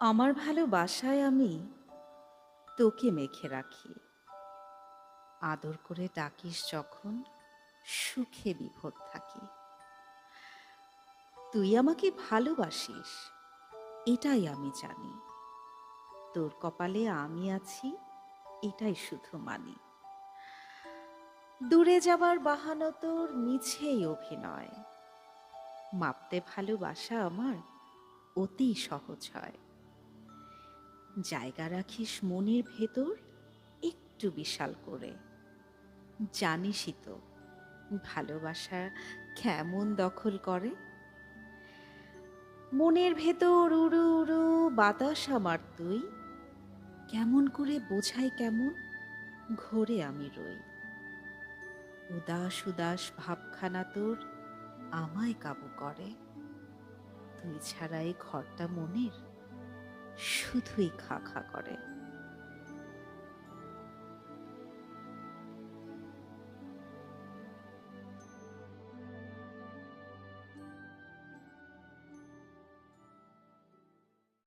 আমার ভালোবাসায় আমি তোকে মেখে রাখি। আদর করে ডাকিস যখন সুখে বিভোর থাকি। তুই আমাকে ভালোবাসিস, এটাই আমি জানি। তোর কপালে আমি আছি, এটাই শুধু মানি। দূরে যাবার বাহানো তোর মিছেই অভিনয়। মাপতে ভালোবাসা আমার অতি সহজ হয়। জায়গা রাখিস মনের ভেতর একটু বিশাল করে। জানিসই তো, ভালোবাসা কেমন দখল করে? মনের ভেতর উড়ু উড়ু বাতাস আমার তুই, কেমন করে বোঝাই কেমন? ঘোরে আমি রই। উদাস উদাস ভাবখানা তোর আমায় কাবু করে। তুই ছাড়া এই ঘরটা মনের? শুধুই খা খা করে।